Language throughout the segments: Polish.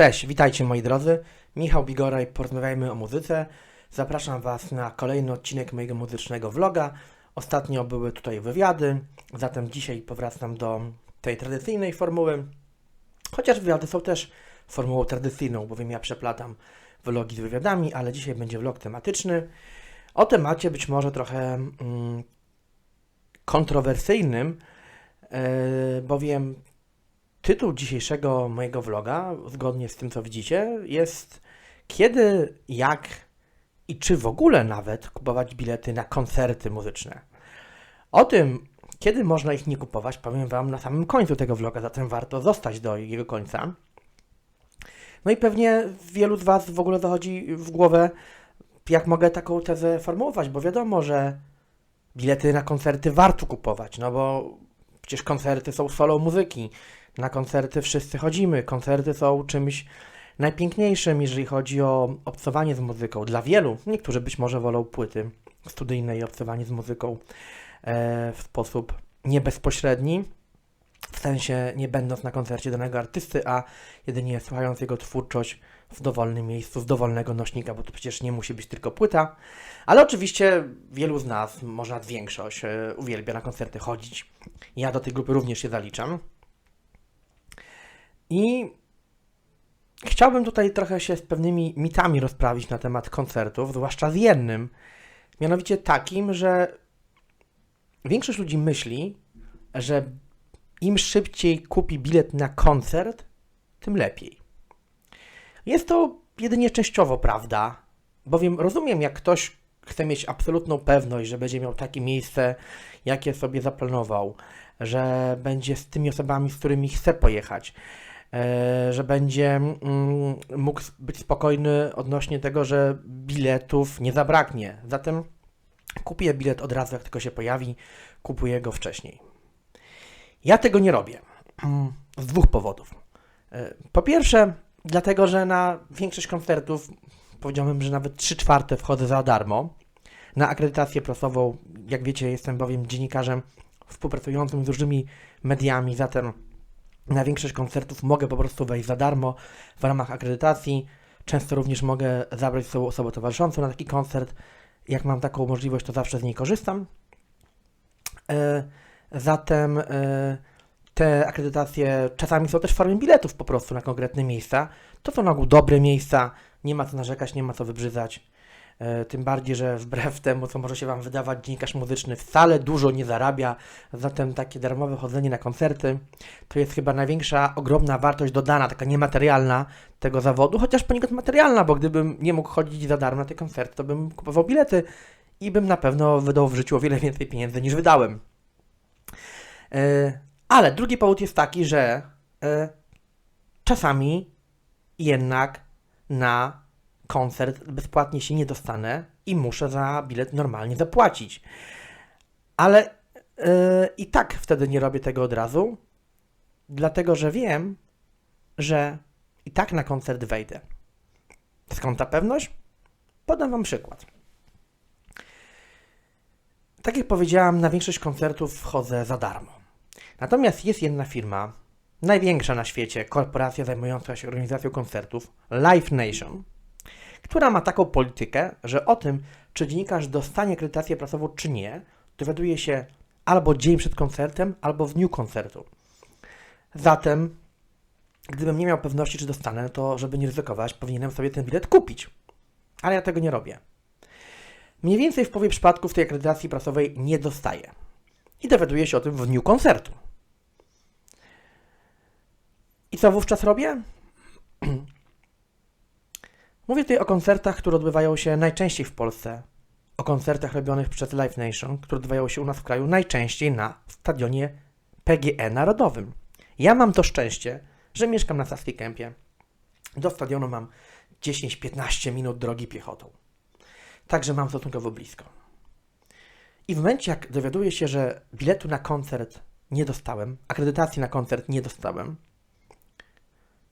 Cześć, witajcie moi drodzy. Michał Bigoraj, porozmawiajmy o muzyce. Zapraszam Was na kolejny odcinek mojego muzycznego vloga. Ostatnio były tutaj wywiady, zatem dzisiaj powracam do tej tradycyjnej formuły. Chociaż wywiady są też formułą tradycyjną, bowiem ja przeplatam vlogi z wywiadami, ale dzisiaj będzie vlog tematyczny. O temacie być może trochę mm, kontrowersyjnym, yy, bowiem tytuł dzisiejszego mojego vloga, zgodnie z tym co widzicie, jest kiedy, jak i czy w ogóle nawet kupować bilety na koncerty muzyczne. O tym, kiedy można ich nie kupować, powiem Wam na samym końcu tego vloga, zatem warto zostać do jego końca. No i pewnie wielu z Was w ogóle zachodzi w głowę, jak mogę taką tezę formułować, bo wiadomo, że bilety na koncerty warto kupować, no bo przecież koncerty są solą muzyki. Na koncerty wszyscy chodzimy. Koncerty są czymś najpiękniejszym, jeżeli chodzi o obcowanie z muzyką. Dla wielu, niektórzy być może wolą płyty studyjne i obcowanie z muzyką e, w sposób niebezpośredni, w sensie nie będąc na koncercie danego artysty, a jedynie słuchając jego twórczość w dowolnym miejscu, z dowolnego nośnika, bo to przecież nie musi być tylko płyta. Ale oczywiście wielu z nas, może większość, e, uwielbia na koncerty chodzić. Ja do tej grupy również się zaliczam. I chciałbym tutaj trochę się z pewnymi mitami rozprawić na temat koncertów, zwłaszcza z jednym, mianowicie takim, że większość ludzi myśli, że im szybciej kupi bilet na koncert, tym lepiej. Jest to jedynie częściowo prawda, bowiem rozumiem, jak ktoś chce mieć absolutną pewność, że będzie miał takie miejsce, jakie sobie zaplanował, że będzie z tymi osobami, z którymi chce pojechać, że będzie mm, mógł być spokojny odnośnie tego, że biletów nie zabraknie. Zatem kupuję bilet od razu, jak tylko się pojawi, kupuję go wcześniej. Ja tego nie robię mm, z dwóch powodów. E, Po pierwsze, dlatego, że na większość koncertów, powiedziałbym, że nawet 3 czwarte wchodzę za darmo. Na akredytację prasową, jak wiecie, jestem bowiem dziennikarzem współpracującym z różnymi mediami, zatem na większość koncertów mogę po prostu wejść za darmo w ramach akredytacji. Często również mogę zabrać sobą osobę towarzyszącą na taki koncert. Jak mam taką możliwość, to zawsze z niej korzystam. E, Zatem e, te akredytacje czasami są też w formie biletów po prostu na konkretne miejsca. To są na ogół dobre miejsca, nie ma co narzekać, nie ma co wybrzydzać. E, Tym bardziej, że wbrew temu, co może się Wam wydawać, dziennikarz muzyczny wcale dużo nie zarabia, zatem takie darmowe chodzenie na koncerty to jest chyba największa, ogromna wartość dodana, taka niematerialna tego zawodu, chociaż poniekąd materialna, bo gdybym nie mógł chodzić za darmo na te koncerty, to bym kupował bilety i bym na pewno wydał w życiu o wiele więcej pieniędzy niż wydałem. E, Ale drugi powód jest taki, że e, czasami jednak na koncert bezpłatnie się nie dostanę i muszę za bilet normalnie zapłacić. Ale e, i tak wtedy nie robię tego od razu, dlatego że wiem, że i tak na koncert wejdę. Skąd ta pewność? Podam Wam przykład. Tak jak powiedziałam, na większość koncertów wchodzę za darmo. Natomiast jest jedna firma, największa na świecie, korporacja zajmująca się organizacją koncertów, Live Nation, która ma taką politykę, że o tym, czy dziennikarz dostanie akredytację prasową, czy nie, dowiaduje się albo dzień przed koncertem, albo w dniu koncertu. Zatem, gdybym nie miał pewności, czy dostanę, to żeby nie ryzykować, powinienem sobie ten bilet kupić. Ale ja tego nie robię. Mniej więcej w połowie przypadków tej akredytacji prasowej nie dostaję. I dowiaduję się o tym w dniu koncertu. I co wówczas robię? Mówię tutaj o koncertach, które odbywają się najczęściej w Polsce. O koncertach robionych przez Live Nation, które odbywają się u nas w kraju najczęściej na stadionie PGE Narodowym. Ja mam to szczęście, że mieszkam na Saskiej Kępie. Do stadionu mam 10-15 minut drogi piechotą. Także mam stosunkowo blisko. I w momencie, jak dowiaduję się, że biletu na koncert nie dostałem, akredytacji na koncert nie dostałem,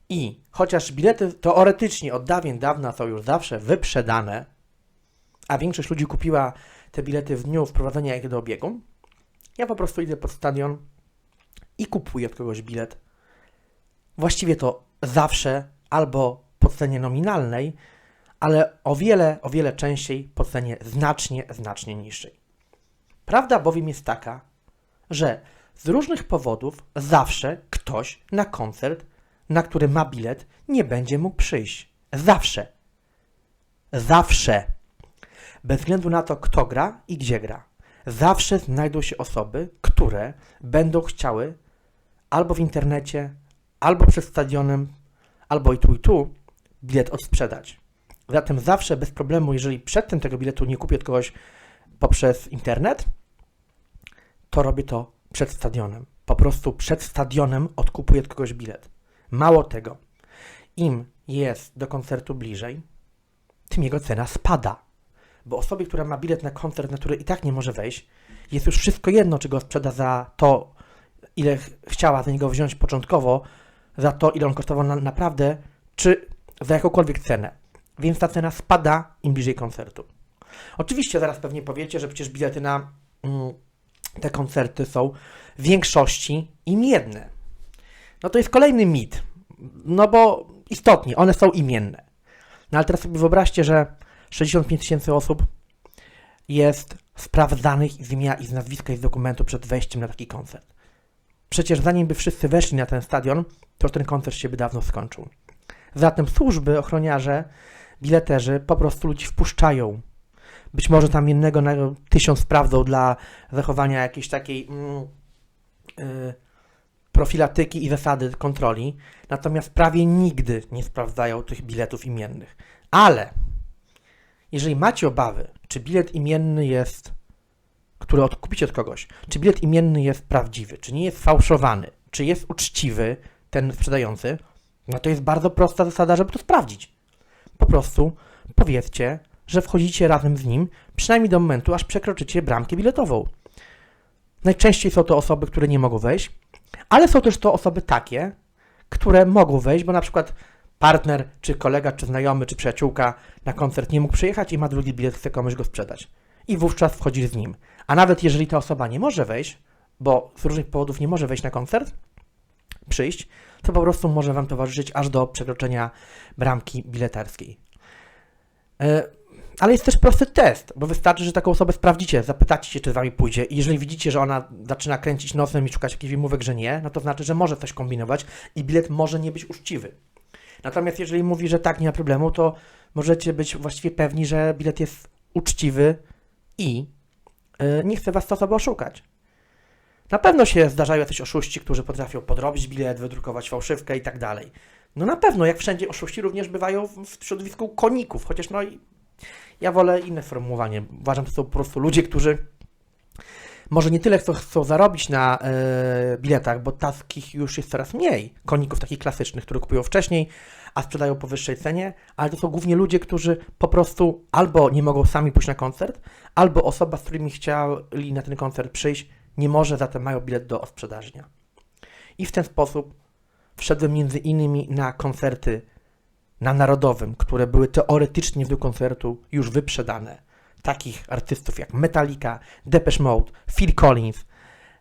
i chociaż bilety teoretycznie od dawien dawna są już zawsze wyprzedane, a większość ludzi kupiła te bilety w dniu wprowadzenia ich do obiegu, ja po prostu idę pod stadion i kupuję od kogoś bilet. Właściwie to zawsze, albo po cenie nominalnej, ale o wiele, o wiele częściej po cenie znacznie, znacznie niższej. Prawda bowiem jest taka, że z różnych powodów zawsze ktoś na koncert, na który ma bilet, nie będzie mógł przyjść. Zawsze. Zawsze. Bez względu na to, kto gra i gdzie gra. Zawsze znajdą się osoby, które będą chciały albo w internecie, albo przed stadionem, albo i tu, i tu bilet odsprzedać. Zatem zawsze bez problemu, jeżeli przedtem tego biletu nie kupię od kogoś poprzez internet, to robię to przed stadionem. Po prostu przed stadionem odkupuję od kogoś bilet. Mało tego, im jest do koncertu bliżej, tym jego cena spada. Bo osobie, która ma bilet na koncert, na który i tak nie może wejść, jest już wszystko jedno, czy go sprzeda za to, ile ch- chciała za niego wziąć początkowo, za to, ile on kosztował na, naprawdę, czy za jakąkolwiek cenę. Więc ta cena spada im bliżej koncertu. Oczywiście zaraz pewnie powiecie, że przecież bilety na mm, te koncerty są w większości imienne. No to jest kolejny mit. No bo istotnie, one są imienne. No ale teraz sobie wyobraźcie, że 65 tysięcy osób jest sprawdzanych z imienia i z nazwiska i z dokumentu przed wejściem na taki koncert. Przecież zanim by wszyscy weszli na ten stadion, to ten koncert się by dawno skończył. Zatem służby, ochroniarze, bileterzy po prostu ludzi wpuszczają. Być może tam jednego na tysiąc sprawdzą dla zachowania jakiejś takiej mm, y, profilatyki i zasady kontroli, natomiast prawie nigdy nie sprawdzają tych biletów imiennych. Ale jeżeli macie obawy, czy bilet imienny jest, który odkupicie od kogoś, czy bilet imienny jest prawdziwy, czy nie jest fałszowany, czy jest uczciwy ten sprzedający, no to jest bardzo prosta zasada, żeby to sprawdzić. Po prostu powiedzcie, że wchodzicie razem z nim, przynajmniej do momentu, aż przekroczycie bramkę biletową. Najczęściej są to osoby, które nie mogą wejść, ale są też to osoby takie, które mogą wejść, bo na przykład partner, czy kolega, czy znajomy, czy przyjaciółka na koncert nie mógł przyjechać i ma drugi bilet, chce komuś go sprzedać. I wówczas wchodzisz z nim. A nawet jeżeli ta osoba nie może wejść, bo z różnych powodów nie może wejść na koncert, przyjść, to po prostu może Wam towarzyszyć aż do przekroczenia bramki biletarskiej. Ale jest też prosty test, bo wystarczy, że taką osobę sprawdzicie, zapytacie się, czy z Wami pójdzie i jeżeli widzicie, że ona zaczyna kręcić nosem i szukać jakichś wymówek, że nie, no to znaczy, że może coś kombinować i bilet może nie być uczciwy. Natomiast jeżeli mówi, że tak, nie ma problemu, to możecie być właściwie pewni, że bilet jest uczciwy i yy, nie chce Was ta osoba oszukać. Na pewno się zdarzają jacyś oszuści, którzy potrafią podrobić bilet, wydrukować fałszywkę i tak dalej. No na pewno, jak wszędzie oszuści również bywają w środowisku koników, chociaż no i ja wolę inne sformułowanie. Uważam, że są po prostu ludzie, którzy może nie tyle chcą, chcą zarobić na e, biletach, bo takich już jest coraz mniej. Koników takich klasycznych, które kupują wcześniej, a sprzedają po wyższej cenie, ale to są głównie ludzie, którzy po prostu albo nie mogą sami pójść na koncert, albo osoba, z którymi chcieli na ten koncert przyjść, nie może, zatem mają bilet do odsprzedażnia. I w ten sposób wszedłem między innymi na koncerty na Narodowym, które były teoretycznie dniu koncertu już wyprzedane. Takich artystów jak Metallica, Depeche Mode, Phil Collins,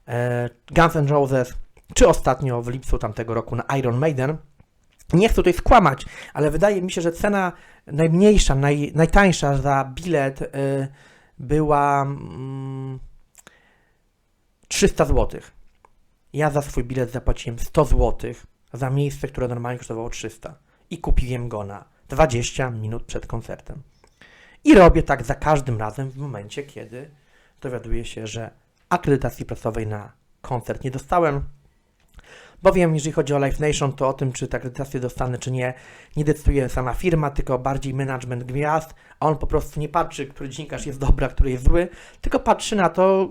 e, Guns N' Roses, czy ostatnio w lipcu tamtego roku na Iron Maiden. Nie chcę tutaj skłamać, ale wydaje mi się, że cena najmniejsza, naj, najtańsza za bilet e, była mm, 300 zł. Ja za swój bilet zapłaciłem 100 zł za miejsce, które normalnie kosztowało 300 i kupiłem go na 20 minut przed koncertem. I robię tak za każdym razem w momencie, kiedy dowiaduję się, że akredytacji prasowej na koncert nie dostałem. Bowiem, jeżeli chodzi o Live Nation, to o tym, czy tę akredytację dostanę, czy nie, nie decyduje sama firma, tylko bardziej management gwiazd, a on po prostu nie patrzy, który dziennikarz jest dobry, a który jest zły, tylko patrzy na to,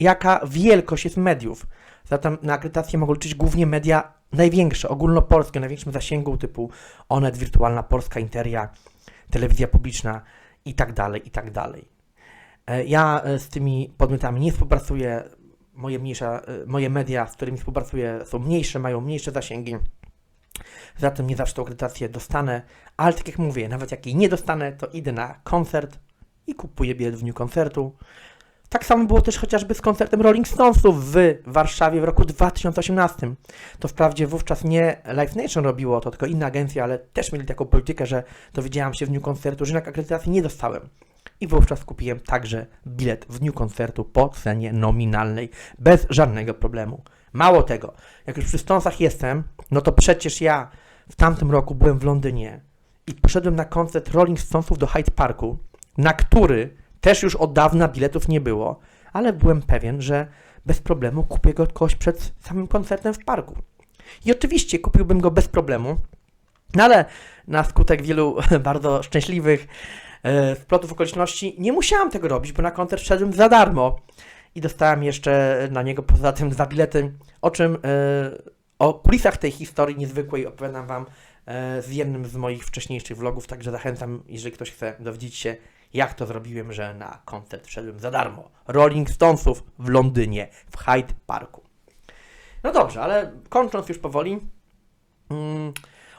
jaka wielkość jest mediów. Zatem na akredytację mogą liczyć głównie media największe, ogólnopolskie, największym zasięgu typu Onet, Wirtualna Polska, Interia, Telewizja Publiczna i tak dalej, i tak dalej. E, Ja e, z tymi podmiotami nie współpracuję, moje, mniejsze, moje media, z którymi współpracuję są mniejsze, mają mniejsze zasięgi, zatem nie zawsze tę akredytację dostanę, ale tak jak mówię, nawet jak jej nie dostanę, to idę na koncert i kupuję bilet w dniu koncertu. Tak samo było też chociażby z koncertem Rolling Stonesów w Warszawie w roku 2018. To wprawdzie wówczas nie Live Nation robiło to, tylko inna agencja, ale też mieli taką politykę, że dowiedziałam się w dniu koncertu, że jednak akredytacji nie dostałem. I wówczas kupiłem także bilet w dniu koncertu po cenie nominalnej, bez żadnego problemu. Mało tego, jak już przy Stonesach jestem, no to przecież ja w tamtym roku byłem w Londynie i poszedłem na koncert Rolling Stonesów do Hyde Parku, na który też już od dawna biletów nie było, ale byłem pewien, że bez problemu kupię go kogoś przed samym koncertem w parku. I oczywiście kupiłbym go bez problemu, no ale na skutek wielu bardzo szczęśliwych e, splotów okoliczności nie musiałam tego robić, bo na koncert wszedłem za darmo i dostałem jeszcze na niego poza tym dwa bilety, o czym e, o kulisach tej historii niezwykłej opowiadam Wam e, z jednym z moich wcześniejszych vlogów, także zachęcam, jeżeli ktoś chce dowiedzieć się, jak to zrobiłem, że na koncert wszedłem za darmo. Rolling Stonesów w Londynie, w Hyde Parku. No dobrze, ale kończąc już powoli, mm,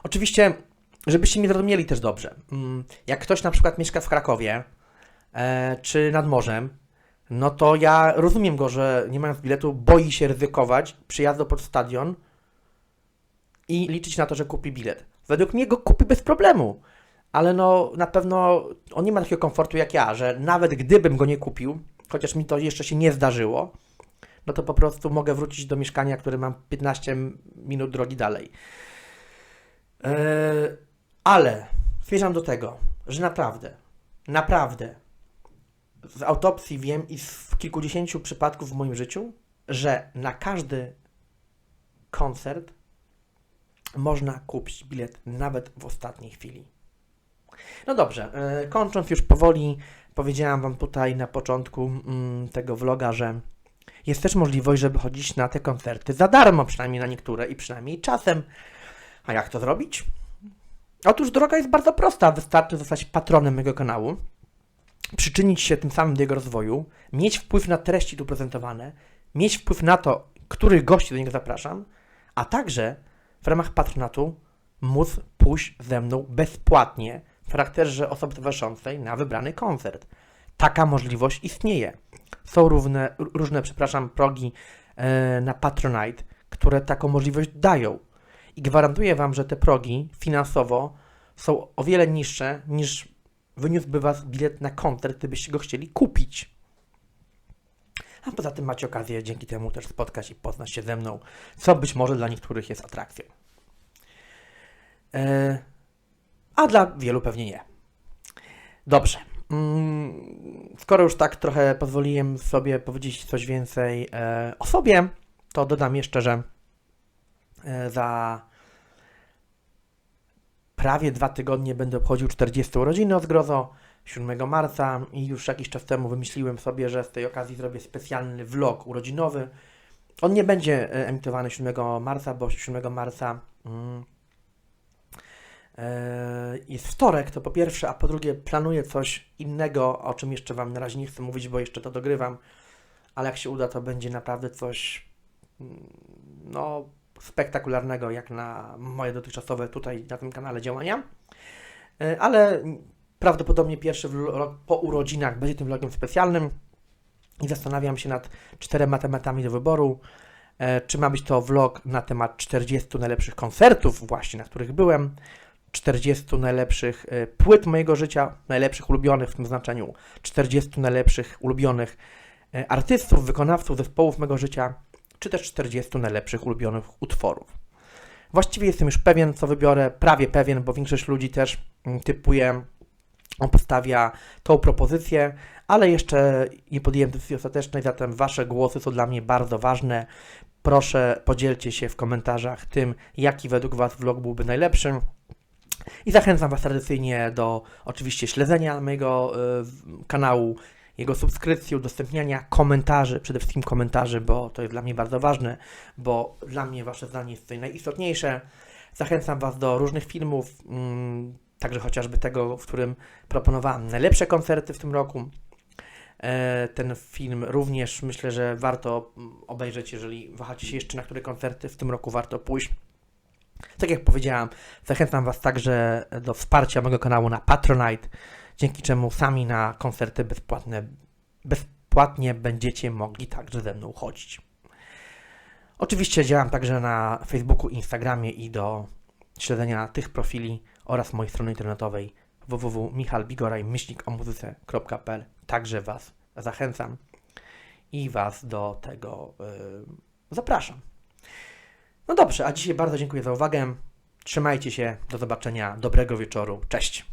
oczywiście, żebyście mnie zrozumieli też dobrze, mm, jak ktoś na przykład mieszka w Krakowie e, czy nad morzem, no to ja rozumiem go, że nie mając biletu boi się ryzykować przyjazdu pod stadion i liczyć na to, że kupi bilet. Według mnie go kupi bez problemu, ale no na pewno on nie ma takiego komfortu jak ja, że nawet gdybym go nie kupił, chociaż mi to jeszcze się nie zdarzyło, no to po prostu mogę wrócić do mieszkania, które mam 15 minut drogi dalej. Eee, ale zmierzam do tego, że naprawdę, naprawdę z autopsji wiem i z kilkudziesięciu przypadków w moim życiu, że na każdy koncert można kupić bilet nawet w ostatniej chwili. No dobrze, e, kończąc już powoli, powiedziałam Wam tutaj na początku mm, tego vloga, że jest też możliwość, żeby chodzić na te koncerty za darmo, przynajmniej na niektóre i przynajmniej czasem. A jak to zrobić? Otóż droga jest bardzo prosta. Wystarczy zostać patronem mojego kanału, przyczynić się tym samym do jego rozwoju, mieć wpływ na treści tu prezentowane, mieć wpływ na to, których gości do niego zapraszam, a także w ramach patronatu móc pójść ze mną bezpłatnie w charakterze osoby towarzyszącej na wybrany koncert. Taka możliwość istnieje. Są równe, różne, przepraszam, progi e, na Patronite, które taką możliwość dają. I gwarantuję Wam, że te progi finansowo są o wiele niższe niż wyniósłby Was bilet na koncert, gdybyście go chcieli kupić. A poza tym macie okazję dzięki temu też spotkać i poznać się ze mną, co być może dla niektórych jest atrakcją. E, a dla wielu pewnie nie. Dobrze. Mm, skoro już tak trochę pozwoliłem sobie powiedzieć coś więcej e, o sobie, to dodam jeszcze, że e, za prawie dwa tygodnie będę obchodził 40 urodziny od Grozo, 7 marca i już jakiś czas temu wymyśliłem sobie, że z tej okazji zrobię specjalny vlog urodzinowy. On nie będzie emitowany 7 marca, bo 7 marca mm, e, jest wtorek, to po pierwsze, a po drugie planuję coś innego, o czym jeszcze Wam na razie nie chcę mówić, bo jeszcze to dogrywam, ale jak się uda, to będzie naprawdę coś mm, no, spektakularnego, jak na moje dotychczasowe tutaj na tym kanale działania. E, ale prawdopodobnie pierwszy vlog po urodzinach będzie tym vlogiem specjalnym i zastanawiam się nad czterema tematami do wyboru. E, czy ma być to vlog na temat 40 najlepszych koncertów, właśnie na których byłem, 40 najlepszych e, płyt mojego życia, najlepszych ulubionych w tym znaczeniu, 40 najlepszych ulubionych artystów, wykonawców, zespołów mojego życia, czy też 40 najlepszych ulubionych utworów. Właściwie jestem już pewien, co wybiorę, prawie pewien, bo większość ludzi też mm, typuje, postawia tą propozycję, ale jeszcze nie podjęłem decyzji ostatecznej, zatem Wasze głosy są dla mnie bardzo ważne. Proszę podzielcie się w komentarzach tym, jaki według Was vlog byłby najlepszy. I zachęcam Was tradycyjnie do oczywiście śledzenia mojego y, kanału, jego subskrypcji, udostępniania komentarzy, przede wszystkim komentarzy, bo to jest dla mnie bardzo ważne, bo dla mnie Wasze zdanie jest tutaj najistotniejsze. Zachęcam Was do różnych filmów, mm, także chociażby tego, w którym proponowałem najlepsze koncerty w tym roku. E, ten film również myślę, że warto mm, obejrzeć, jeżeli wahacie się jeszcze na które koncerty w tym roku warto pójść. Tak jak powiedziałam, zachęcam Was także do wsparcia mojego kanału na Patronite dzięki czemu sami na koncerty bezpłatne, bez płatnie będziecie mogli także ze mną chodzić. Oczywiście działam także na Facebooku, Instagramie i do śledzenia tych profili oraz mojej strony internetowej www.michalbigoraj.pl Także Was zachęcam i Was do tego yy, zapraszam. No dobrze, a dzisiaj bardzo dziękuję za uwagę. Trzymajcie się, do zobaczenia, dobrego wieczoru, cześć.